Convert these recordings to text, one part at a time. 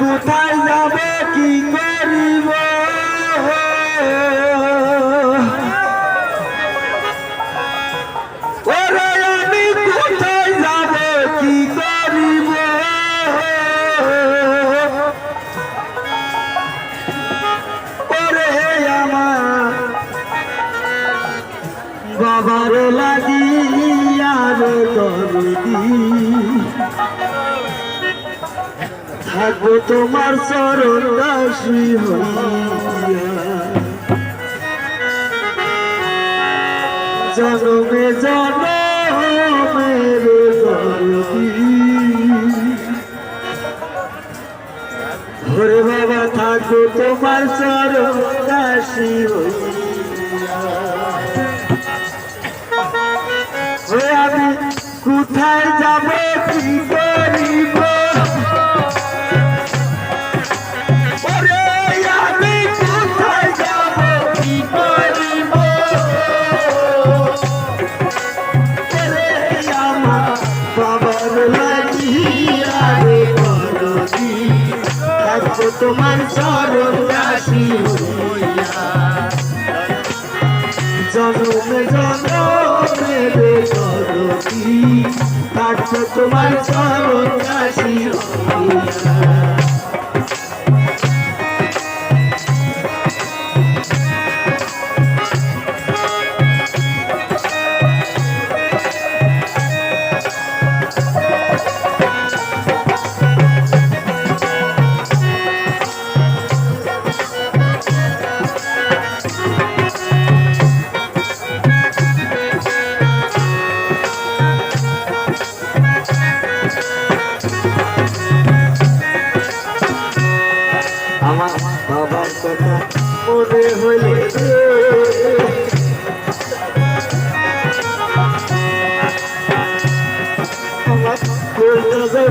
কোথায় থাকব তোমার চরণ দাসী জনমে জনমের দরদি বাবা, থাকব তোমার চরণ দাসী হইয়া। আমি কোথায় তোমার চরণ দাসী হইয়া জনমে জনমে রে করবি থাকব তোমার চরণ দাসী হইয়া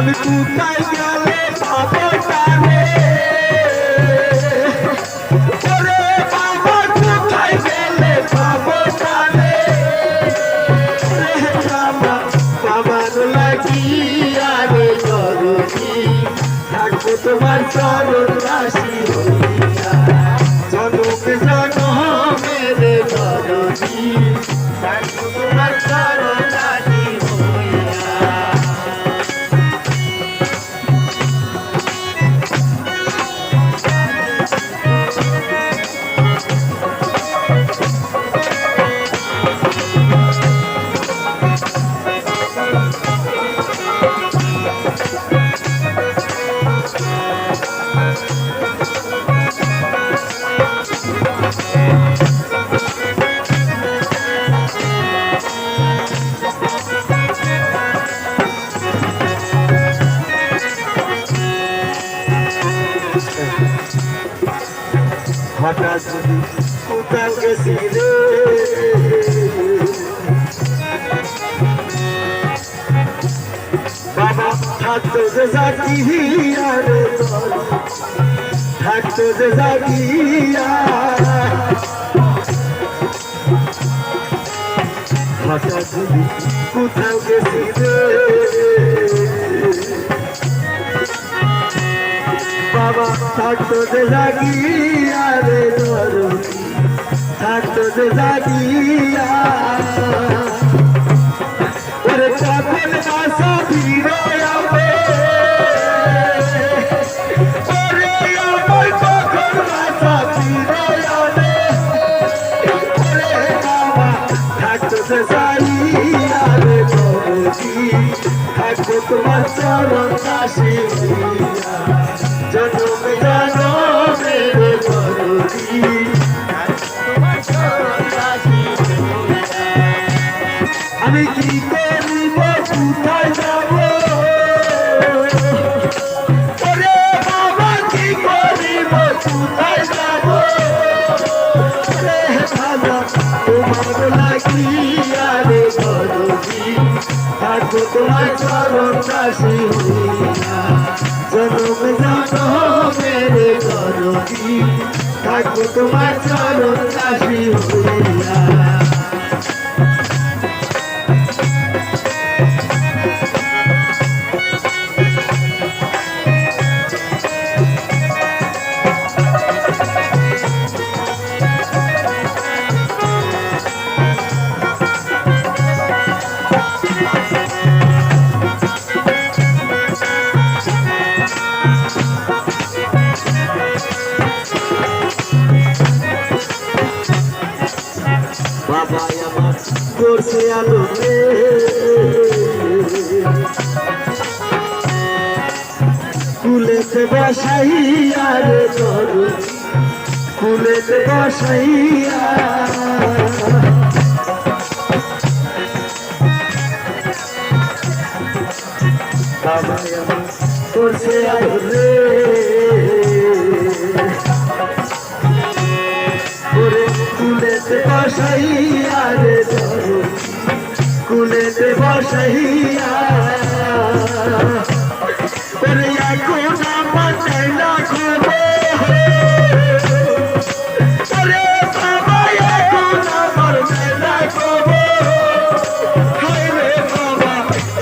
আমি কোথায় গেলে পাবো তারে ওরে বাবা, কোথায় গেলে পাবো তারে বাবা বাবার লাগিয়া রে গরুজি থাকব তোমার চরণ রাশি হইয়া হঠাৎ কোথাও গেছি রে বাবা থাকতো যে জাগিয়া রে থাকতো যে জাগিয়া হঠাৎ কোথাও গেছি রে বাবা, থাকতো যে জাগিয়া রে দরদি। থাকতো যে জাগিয়া ওরে কখন বাসা ফিরে যাবে ওরে আমার কখন বাসা ফিরে যাবে ওরে বাবা, থাকতো যে জাগিয়া রে দরদি থাকতো তোমার চরণ কাশি তোমার চরণ দাসী হইয়া জনম জনমে মেরে দরদি থাকব তোমার চরণ দাসী হইয়া করছে আলো রে। কুলেতে বসাইয়া রে ধরু কুলেতে বসাইয়া বাবা আমার করছে আলো রে। ওরে কুলেতে বসাইয়া রে ধরু হায়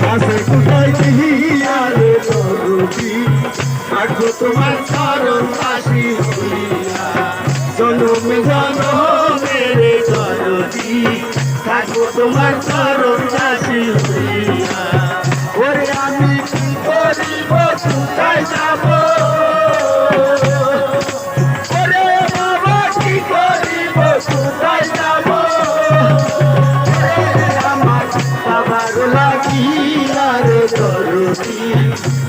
আসে রে ধরুবি থাকো তোমার চরণ কাশি তোমার চরণ কাশি হইয়া ওরে আমি কি করিব, কোথায় যাব? ওরে বাবা, কি করিব, কোথায় যাব? আমার বাবার লাগিয়া রে দরদি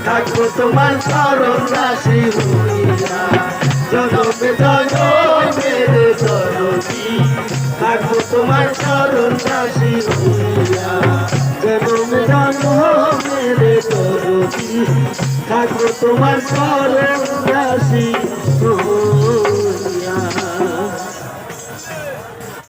থাকব তোমার চরণ রাশি হইয়া জনমে জনমে রে থাকব তোমার চরণ রাশি হইয়া জনমে জনমে রে দরদি থাকব তোমার চরণ হইয়া